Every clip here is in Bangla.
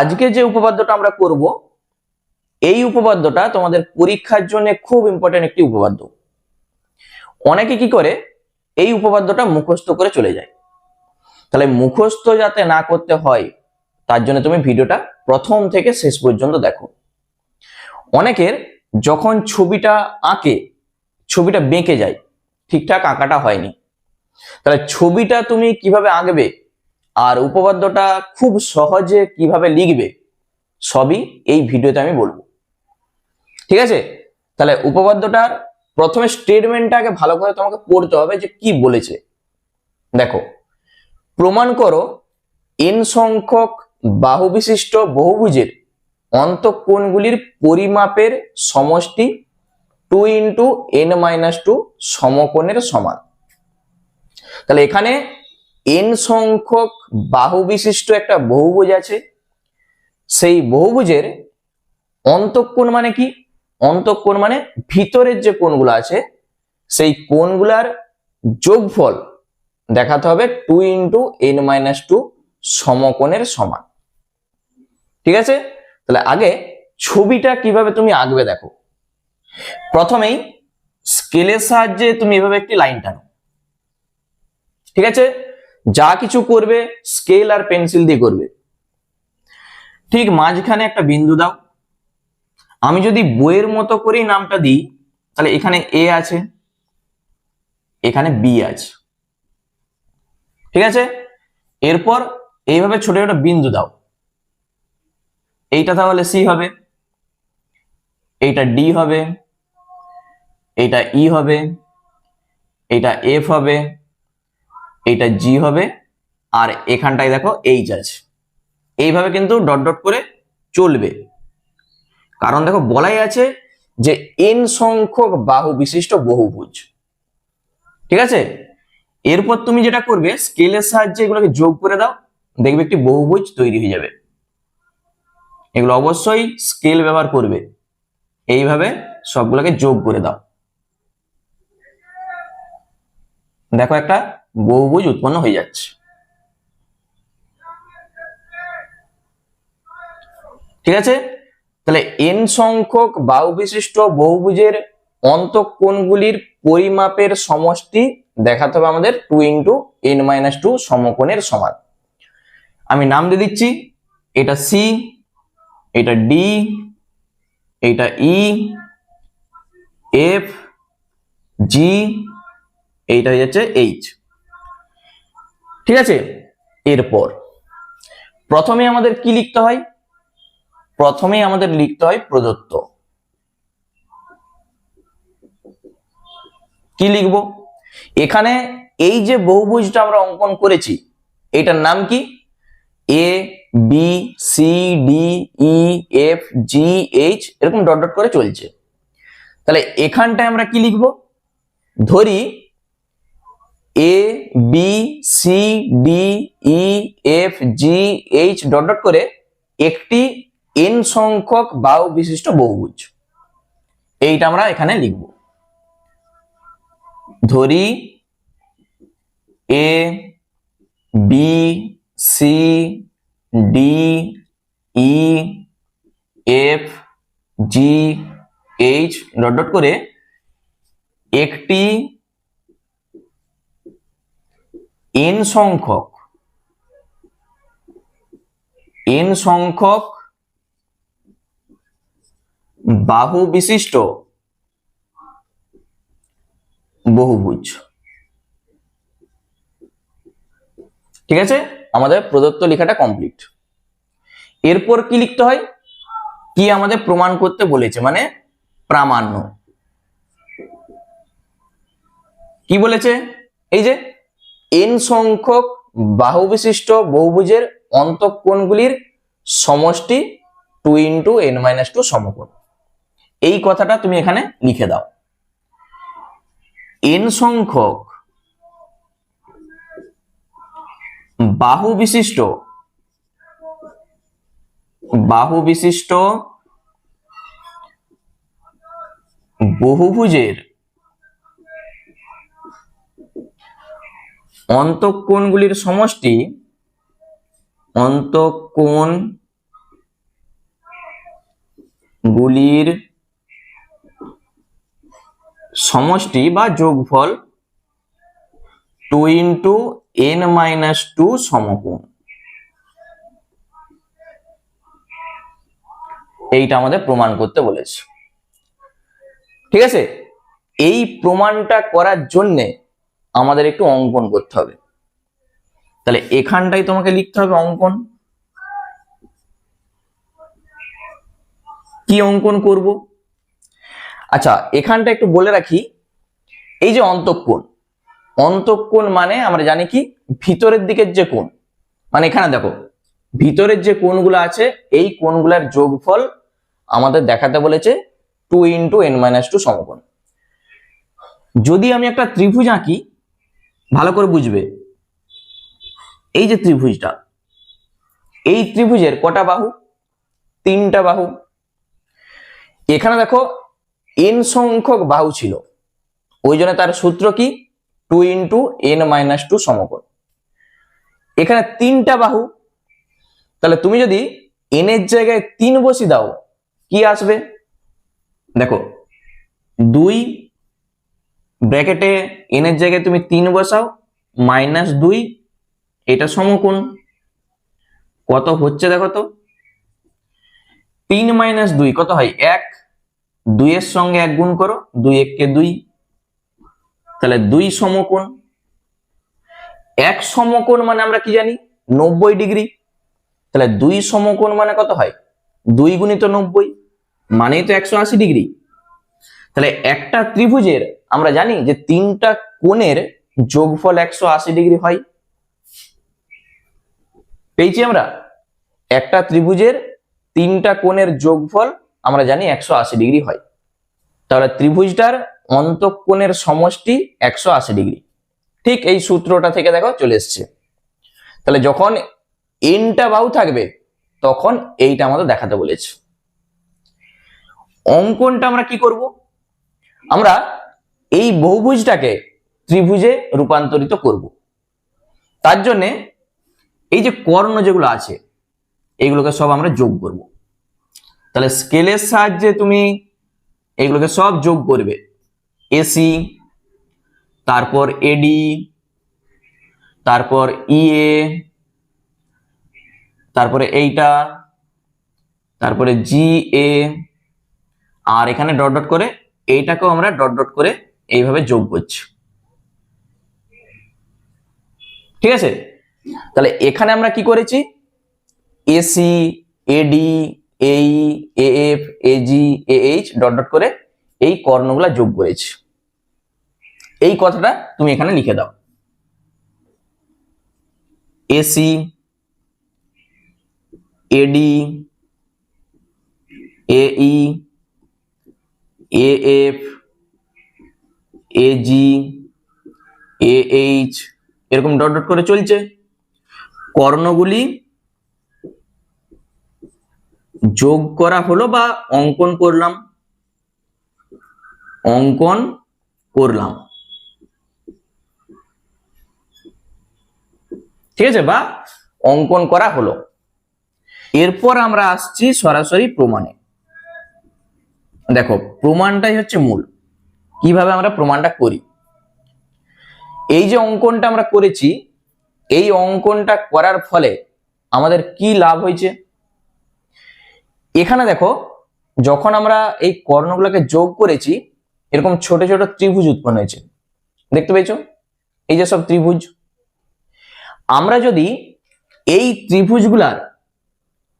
আজকে যে উপপাদ্যটা আমরা করব, এই উপপাদ্যটা তোমাদের পরীক্ষার জন্য খুব ইম্পর্টেন্ট একটি উপপাদ্য। অনেকে কি করে, এই উপপাদ্যটা মুখস্থ করে চলে যায়। তাহলে মুখস্থ যাতে না করতে হয়, তার জন্য তুমি ভিডিওটা প্রথম থেকে শেষ পর্যন্ত দেখো। অনেকের যখন ছবিটা আঁকে, ছবিটা বেঁকে যায়, ঠিকঠাক আঁকাটা হয়নি। তাহলে ছবিটা তুমি কীভাবে আঁকবে আর উপপাদ্যটা খুব সহজে কীভাবে লিখবে, সবই এই ভিডিওতে আমি বলব। ঠিক আছে? তাহলে উপপাদ্যটার প্রথমে স্টেটমেন্টটা আগে ভালো করে তোমাকে পড়তে হবে যে কি বলেছে। দেখো, প্রমাণ করো এন সংখ্যক বাহু বিশিষ্ট বহুভুজের অন্তঃকোণগুলির পরিমাপের সমষ্টি two into n minus two সমকোণের সমান। তাহলে এখানে এন সংখ্যক বাহু বিশিষ্ট একটা বহুভুজ আছে। সেই বহুভুজের অন্তঃকোণ মানে কি? অন্তঃকোণ মানে ভিতরের যে কোণগুলো আছে, সেই কোণগুলার যোগফল দেখাতে হবে two into n minus two সমকোণের সমান। ঠিক আছে? তাহলে আগে ছবিটা কীভাবে তুমি আঁকবে দেখো। প্রথমেই স্কেলের সাহায্যে তুমি এভাবে একটি লাইন টানো। ঠিক আছে? যা কিছু করবে স্কেল আর পেন্সিল দিয়ে করবে। ঠিক মাঝখানে একটা বিন্দু দাও। আমি যদি বইয়ের মতো করেই নামটা দিই, তাহলে এখানে এ আছে, এখানে বি আছে। ঠিক আছে? এরপর এইভাবে ছোট ছোট বিন্দু দাও। এইটা তাহলে সি হবে, এইটা ডি হবে, এইটা ই হবে, এইটা এফ হবে এইটা জি হবে, আর এখানটায় দেখো এইচ আছে। এইভাবে কিন্তু ডট ডট করে চলবে। কারণ দেখো বলাই আছে যে এন সংখ্যক বাহু বিশিষ্ট বহুভুজ। ঠিক আছে? এরপর তুমি যেটা করবে স্কেলের সাহায্যে এগুলোকে যোগ করে দাও, দেখবে একটি বহুভুজ তৈরি হয়ে যাবে। এগুলো অবশ্যই স্কেল ব্যবহার করবে। এইভাবে সবগুলোকে যোগ করে দাও। দেখো একটা বহুভুজ উৎপন্ন হয়ে যাচ্ছে। ঠিক আছে? তাহলে এন সংখ্যক বাহু বিশিষ্ট বহুভুজের অন্তঃকোণগুলির পরিমাপের সমষ্টি দেখাতে হবে আমাদের two into n minus two সমকোণের সমান। আমি নাম দিয়ে দিচ্ছি, এটা সি এটা ডি এটা ই এফ জি এইটা হয়ে যাচ্ছে এইচ ঠিক আছে? এরপর, প্রথমে আমাদের কি লিখতে হয়? প্রথমেই আমাদের লিখতে হয় প্রদত্ত। কি লিখব? এখানে এই যে বহুভুজটা আমরা অঙ্কন করেছি, এটার নাম কি? A B C D E F G H এরকম ডট ডট করে চলছে। তাহলে এখানটায় আমরা কি লিখব? ধরি A B C D E F G H dot dot করে একটি এন সংখ্যক বাহু বিশিষ্ট বহুভুজ। এইটা আমরা এখানে লিখব। ধরি A B C D E F G H dot dot করে একটি এন সংখ্যক এন সংখ্যক বাহু বিশিষ্ট বহুভুজ। ঠিক আছে? আমাদের প্রদত্ত লেখাটা কমপ্লিট এরপর কি লিখতে হয়? কি আমাদের প্রমাণ করতে বলেছে? মানে প্রামাণ্য। কি বলেছে? এই যে এন সংখ্যক বাহু বিশিষ্ট বহুভুজের অন্তঃকোণগুলির সমষ্টি two into n minus two সমকোণ। এই কথাটা তুমি এখানে লিখে দাও। এন সংখ্যক বাহু বিশিষ্ট বাহু বিশিষ্ট বহুভুজের অন্তঃকোণগুলির সমষ্টি অন্তঃকোণ গুলির সমষ্টি বা যোগফল two into n minus two সমকোণ। এইটা আমাদের প্রমাণ করতে বলেছে। ঠিক আছে? এই প্রমাণটা করার জন্যে আমাদের একটু অঙ্কন করতে হবে। তাহলে এখানটাই তোমাকে লিখতে হবে অঙ্কন। কি অঙ্কন করব? আচ্ছা এখানটা একটু বলে রাখি। এই যে অন্তঃকোণ অন্তঃকোণ মানে আমরা জানি কি? ভিতরের দিকের যে কোণ। মানে এখানে দেখো, ভিতরের যে কোণগুলো আছে, এই কোণগুলোর যোগফল আমাদের দেখাতে বলেছে two into n minus two সমকোণ। যদি আমি একটা ত্রিভুজ আঁকি ভালো করে বুঝবে। এই যে ত্রিভুজটা, এই ত্রিভুজের কটা বাহু? তিনটা বাহু। এখানে দেখো এন সংখ্যক বাহু ছিল। ওই জন্য তার সূত্র কি? Two into n minus two সমকোণ। এখানে তিনটা বাহু। তাহলে তুমি যদি এন এর জায়গায় তিন বসি দাও, কি আসবে? দেখো, দুই ব্র্যাকেটে এন এর জায়গায় তুমি তিন বসাও মাইনাস দুই, এটা সমকোণ। কত হচ্ছে দেখো তো? তিন মাইনাস দুই, কত হয়? এক। দুইয়ের সঙ্গে এক গুণ করো, দুই এককে দুই। তাহলে দুই সমকোণ। এক সমকোণ মানে আমরা কি জানি? নব্বই ডিগ্রি। তাহলে দুই সমকোণ মানে কত হয়? দুই গুণিত নব্বই, মানেই তো একশো আশি ডিগ্রি। তাহলে একটা ত্রিভুজের আমরা জানি যে তিনটা কোণের যোগফল একশো আশি ডিগ্রি হয়। পেয়েছি আমরা? একটা ত্রিভুজের তিনটা কোণের যোগফল আমরা জানি একশো আশি ডিগ্রি হয়। তাহলে ত্রিভুজটার অন্তঃকোণের সমষ্টি একশো আশি ডিগ্রি। ঠিক এই সূত্রটা থেকে দেখো চলে এসছে। তাহলে যখন এনটা বাহু থাকবে, তখন এইটা আমাদের দেখাতে বলেছে। অঙ্কনটা আমরা কি করব? আমরা এই বহুভুজটাকে ত্রিভুজে রূপান্তরিত করব। তার জন্যে এই যে কর্ণ যেগুলো আছে, এগুলোকে সব আমরা যোগ করব। তাহলে স্কেলের সাহায্যে তুমি এগুলোকে সব যোগ করবে। এসি তারপর এডি তারপর ইএ তারপরে এইটা, তারপরে জি এ আর এখানে ডট ডট করে এইটাকেও আমরা ডট ডট করে এইভাবে যোগ করছি। ঠিক আছে? তাহলে এখানে আমরা কি করেছি? AC AD AE F AG H dot dot করে এই কর্ণগুলা যোগ করেছি। এই কথাটা তুমি এখানে লিখে দাও। AC AD AE AG H এরকম ডট ডট করে চলছে। কর্ণগুলি যোগ করা হলো বা অঙ্কন করলাম। অঙ্কন করলাম। ঠিক আছে? বা অঙ্কন করা হলো। এরপর আমরা আসছি সরাসরি প্রমাণে। দেখো, প্রমাণটাই হচ্ছে মূল। কীভাবে আমরা প্রমাণটা করি? এই যে অঙ্কনটা আমরা করেছি, এই অঙ্কনটা করার ফলে আমাদের কি লাভ হয়েছে? এখানে দেখো, যখন আমরা এই কর্ণগুলোকে যোগ করেছি, এরকম ছোট ছোট ত্রিভুজ উৎপন্ন হয়েছে। দেখতে পেয়েছ? এই যে সব ত্রিভুজ। আমরা যদি এই ত্রিভুজগুলার,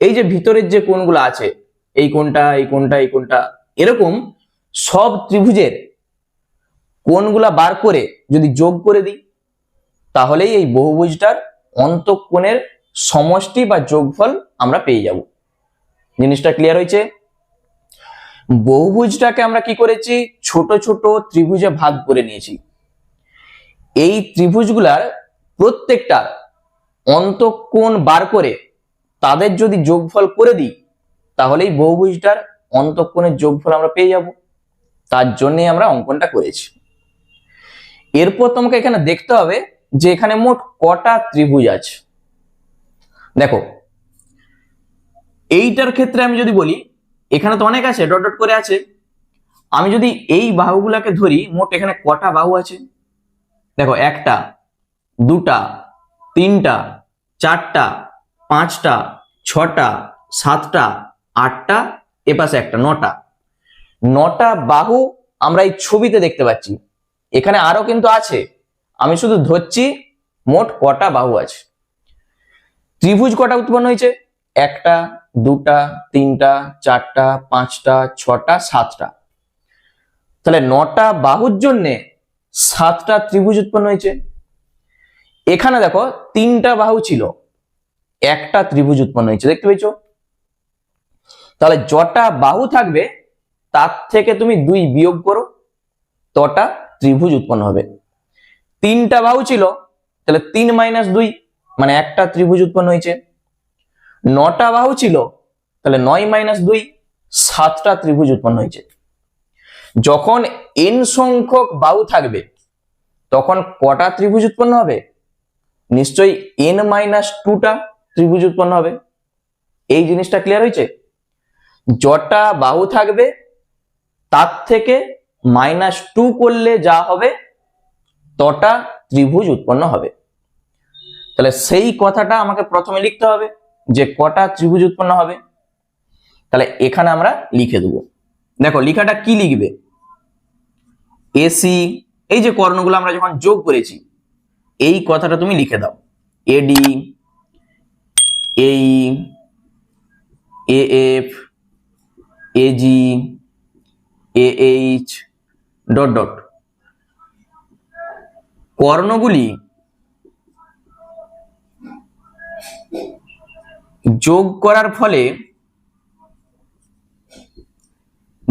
এই যে ভিতরের যে কোণগুলো আছে, এই কোণটা এই কোণটা এই কোণটা, এরকম সব ত্রিভুজের কোণগুলা বার করে যদি যোগ করে দিই, তাহলেই এই বহুভুজটার অন্তঃকোণের সমষ্টি বা যোগফল আমরা পেয়ে যাব। জিনিসটা ক্লিয়ার হয়েছে? বহুভুজটাকে আমরা কি করেছি? ছোট ছোট ত্রিভুজে ভাগ করে নিয়েছি। এই ত্রিভুজগুলার প্রত্যেকটা অন্তঃকোণ বার করে তাদের যদি যোগফল করে দিই, তাহলেই বহুভুজটার অন্তঃকোণের যোগফল আমরা পেয়ে যাব। তার জন্যই আমরা অঙ্কনটা করেছি। এরপর তোমাকে এখানে দেখতে হবে যে এখানে মোট কটা ত্রিভুজ আছে। দেখো, এইটার ক্ষেত্রে আমি যদি বলি, এখানে তো অনেক আছে, ডট ডট করে আছে। আমি যদি এই বাহুগুলাকে ধরি, মোট এখানে কটা বাহু আছে? দেখো, একটা, দুটা, তিনটা, চারটা, পাঁচটা, ছটা, সাতটা, আটটা, এপাশে একটা, নটা। নটা বাহু আমরা এই ছবিতে দেখতে পাচ্ছি। এখানে আরও কিন্তু আছে। আমি শুধু ধরছি, মোট কটা বাহু আছে। ত্রিভুজ কটা উৎপন্ন হয়েছে? একটা, দুটা, তিনটা, চারটা, পাঁচটা, ছটা, সাতটা। তাহলে নটা বাহুর জন্যে সাতটা ত্রিভুজ উৎপন্ন হয়েছে। এখানে দেখো, তিনটা বাহু ছিল, একটা ত্রিভুজ উৎপন্ন হয়েছে। দেখতে পেয়েছ? তাহলে যটা বাহু থাকবে, তার থেকে তুমি দুই বিয়োগ করো, তটা ত্রিভুজ উৎপন্ন হবে। তিনটা বাহু ছিল, তাহলে তিন মাইনাস দুই মানে একটা ত্রিভুজ উৎপন্ন হয়েছে। নটা বাহু ছিল, তাহলে নয় মাইনাস দুই, সাতটা ত্রিভুজ উৎপন্ন হয়েছে। যখন এন সংখ্যক বাহু থাকবে, তখন কটা ত্রিভুজ উৎপন্ন হবে? নিশ্চয়ই এন মাইনাস টুটা ত্রিভুজ উৎপন্ন হবে। এই জিনিসটা ক্লিয়ার হয়েছে? যটা বাহু থাকবে, তার থেকে মাইনাস টু করলে যা হবে, তটা ত্রিভুজ উৎপন্ন হবে। তাহলে সেই কথাটা আমাকে প্রথমে লিখতে হবে, যে কটা ত্রিভুজ উৎপন্ন হবে। তাহলে এখানে আমরা লিখে দেবো। দেখো, লেখাটা কি লিখবে? এসি এই যে কর্ণগুলো আমরা যখন যোগ করেছি, এই কথাটা তুমি লিখে দাও। A D E F G H dot dot. কর্ণগুলি যোগ করার ফলে,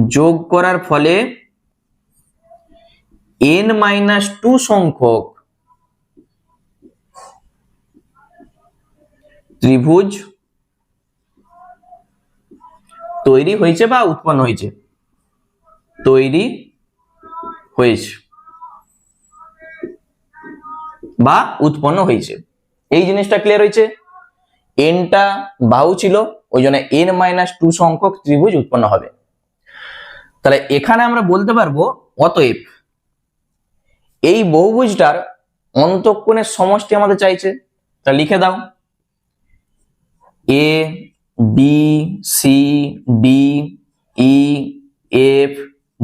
যোগ করার ফলে এন মাইনাস টু সংখ্যক ত্রিভুজ তৈরি হয়েছে বা উৎপন্ন হয়েছে। তৈরি হয়েছে। বা উৎপন্ন হয়েছে। এই জিনিসটা ক্লিয়ার হয়েছে? এনটা বাহু ছিল, ওই জন্য এন মাইনাস টু সংখ্যক ত্রিভুজ উৎপন্ন হবে। তাহলে এখানে আমরা বলতে পারব, অতএব এই বহুভুজটার অন্তঃকোণের সমষ্টি আমাদের চাইছে। তা লিখে দাও। A B C D E F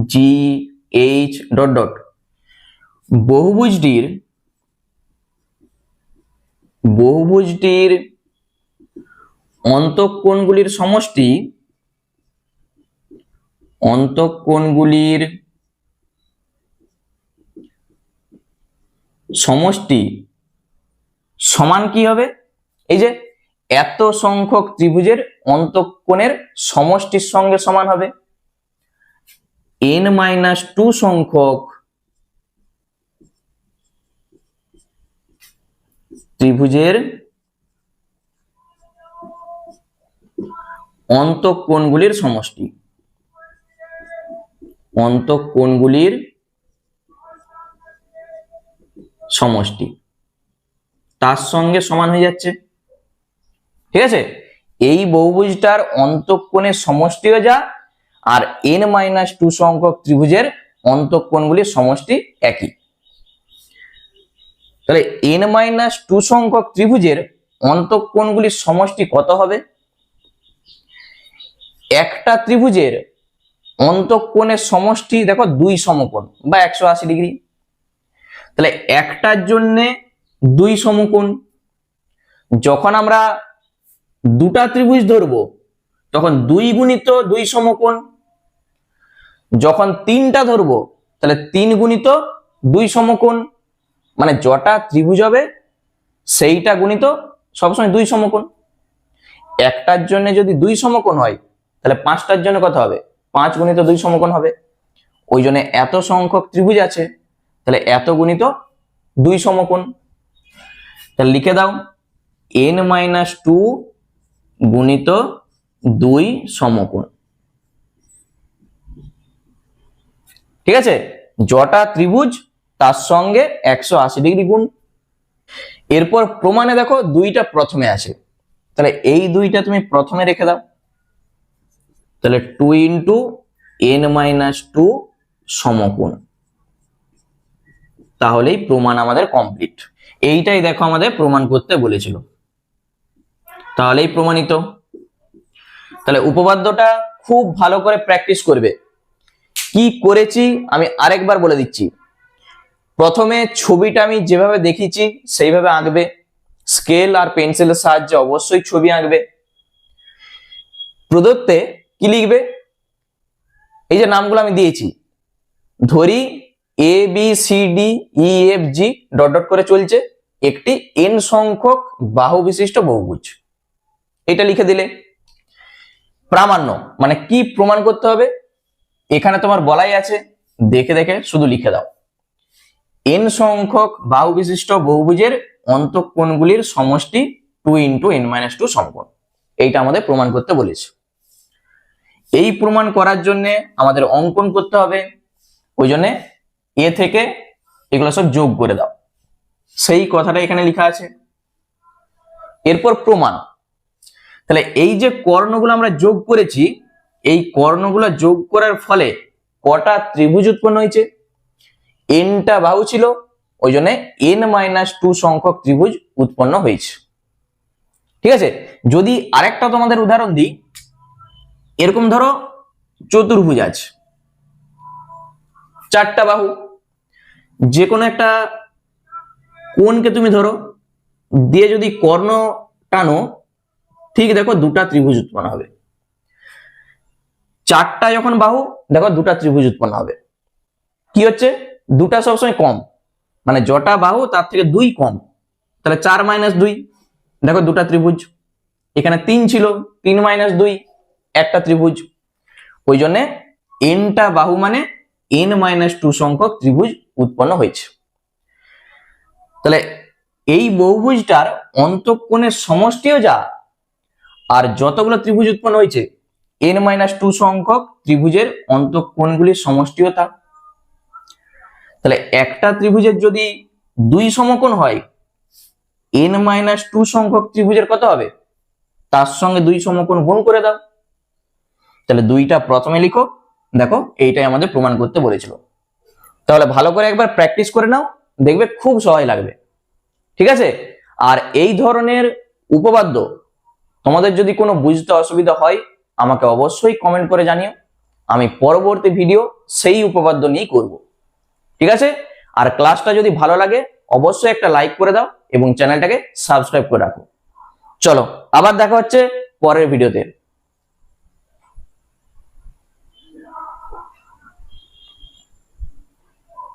G H dot dot বহুভুজটির বহুভুজটির অন্তঃকোণগুলির সমষ্টি অন্তঃকোণগুলির সমষ্টি সমান কি হবে? এই যে এত সংখ্যক ত্রিভুজের অন্তঃকোণের সমষ্টির সঙ্গে সমান হবে। এন মাইনাস টু সংখ্যক ত্রিভুজের অন্তঃকোণগুলির সমষ্টি। অন্তঃকোণগুলির সমষ্টি। তার সঙ্গে সমান হয়ে যাচ্ছে। ঠিক আছে? এই বহুভুজটার অন্তঃকোণের সমষ্টিও যা আর এন মাইনাস টু সংখ্যক ত্রিভুজের অন্তঃকোণগুলির সমষ্টি একই। তাহলে এন মাইনাস টু সংখ্যক ত্রিভুজের অন্তঃকোণগুলির সমষ্টি কত হবে? একটা ত্রিভুজের অন্তঃকোণের সমষ্টি, দেখো, দুই সমকোণ বা একশো আশি ডিগ্রি। তাহলে একটার জন্যে দুই সমকোণ। যখন আমরা দুটা ত্রিভুজ ধরবো, তখন দুই গুণিত দুই সমকোণ। যখন তিনটা ধরবো, তাহলে তিন গুণিত দুই সমকোণ মানে যটা ত্রিভুজ হবে, সেইটা গুণিত সবসময় দুই সমকোণ। একটার জন্য যদি দুই সমকোণ হয়, তাহলে পাঁচটার জন্য কত হবে? পাঁচ গুণিত দুই সমকোণ হবে। ওই জন্য এত সংখ্যক ত্রিভুজ আছে, তাহলে এত গুণিত দুই সমকোণ। তাহলে লিখে দাও এন মাইনাস টু গুণিত দুই সমকোণ। ঠিক আছে? জটা ত্রিভুজ, তার সঙ্গে একশো আশি ডিগ্রি গুণ। এরপর প্রমাণে দেখো দুইটা প্রথমে আছে। তাহলে এই দুইটা তুমি প্রথমে রেখে দাও। তাহলে two into N minus two সমকোণ। তাহলেই প্রমাণ আমাদের কমপ্লিট এইটাই দেখো আমাদের প্রমাণ করতে বলেছিল। তাহলেই প্রমাণিত। তাহলে উপপাদ্যটা খুব ভালো করে প্র্যাকটিস করবে। কি করেছি আমি আরেকবার বলে দিচ্ছি। প্রথমে ছবিটা আমি যেভাবে দেখিয়েছি, সেইভাবে আঁকবে। স্কেল আর পেন্সিলের সাহায্যে অবশ্যই ছবি আঁকবে। প্রদত্তে কি লিখবে? এই যে নামগুলো আমি দিয়েছি। ধরি A B C D E F G dot dot করে চলছে। একটি এন সংখ্যক বাহু বিশিষ্ট বহুভুজ। এটা লিখে দিলে। প্রামাণ্য মানে কি প্রমাণ করতে হবে? এখানে তোমার বলাই আছে, দেখে দেখে শুধু লিখে দাও। এন সংখ্যক বাহু বিশিষ্ট বহুভুজের অন্তঃকোণগুলির সমষ্টি two into N minus two সমকোণ। এইটা আমাদের প্রমাণ করতে বলেছে। এই প্রমাণ করার জন্য আমাদের অঙ্কন করতে হবে। ওই জন্য এ থেকে এগুলো সব যোগ করে দাও। সেই কথাটা এখানে লেখা আছে। এরপর প্রমাণ। তাহলে এই যে কর্ণগুলো আমরা যোগ করেছি এই কর্ণগুলো যোগ করার ফলে কটা ত্রিভুজ উৎপন্ন হয়েছে? এনটা বাহু ছিল, ওই জন্য এন মাইনাস টু সংখ্যক ত্রিভুজ উৎপন্ন হয়েছে। ঠিক আছে? যদি আরেকটা তোমাদের উদাহরণ দিই, এরকম ধরো চতুর্ভুজ আছে। চারটা বাহু যে কোনো একটা কোণকে তুমি ধরো, দিয়ে যদি কর্ণ টানো, ঠিক দেখো দুটা ত্রিভুজ উৎপন্ন হবে। চারটা যখন বাহু, দেখো দুটা ত্রিভুজ উৎপন্ন হবে। কি হচ্ছে? দুটা সবসময় কম। মানে জটা বাহু, তার থেকে দুই কম। তাহলে চার মাইনাস দুই। দেখো দুটা ত্রিভুজ। এখানে তিন ছিল, তিন মাইনাস দুই, একটা ত্রিভুজ। ওই জন্যে এনটা বাহু মানে এন মাইনাস টু সংখ্যক ত্রিভুজ উৎপন্ন হয়েছে। তাহলে এই বহুভুজটার অন্তঃকোণের সমষ্টিও যা, আর যতগুলো ত্রিভুজ উৎপন্ন হয়েছে এন মাইনাস টু সংখ্যক ত্রিভুজের অন্তঃকোণগুলির সমষ্টিও তা তাহলে একটা ত্রিভুজের যদি দুই সমকোণ হয় এন মাইনাস টু সংখ্যক ত্রিভুজের কত হবে? তার সঙ্গে দুই সমকোণ গুণ করে দাও। তাহলে দুইটা প্রথমে লিখো। দেখো, এইটাই আমাদের প্রমাণ করতে বলেছিল। তাহলে ভালো করে একবার প্র্যাকটিস করে নাও, দেখবে খুব সহায় লাগবে। ঠিক আছে? আর এই ধরনের উপপাদ্য তোমাদের যদি কোনো বুঝতে অসুবিধা হয় আমাকে অবশ্যই কমেন্ট করে জানিও। আমি পরবর্তী ভিডিও সেই উপপাদ্য নিয়েই করব। ঠিক আছে? আর ক্লাসটা যদি ভালো লাগে, অবশ্যই একটা লাইক করে দাও এবং চ্যানেলটাকে সাবস্ক্রাইব করে রাখো। চলো, আবার দেখা হচ্ছে পরের ভিডিওতে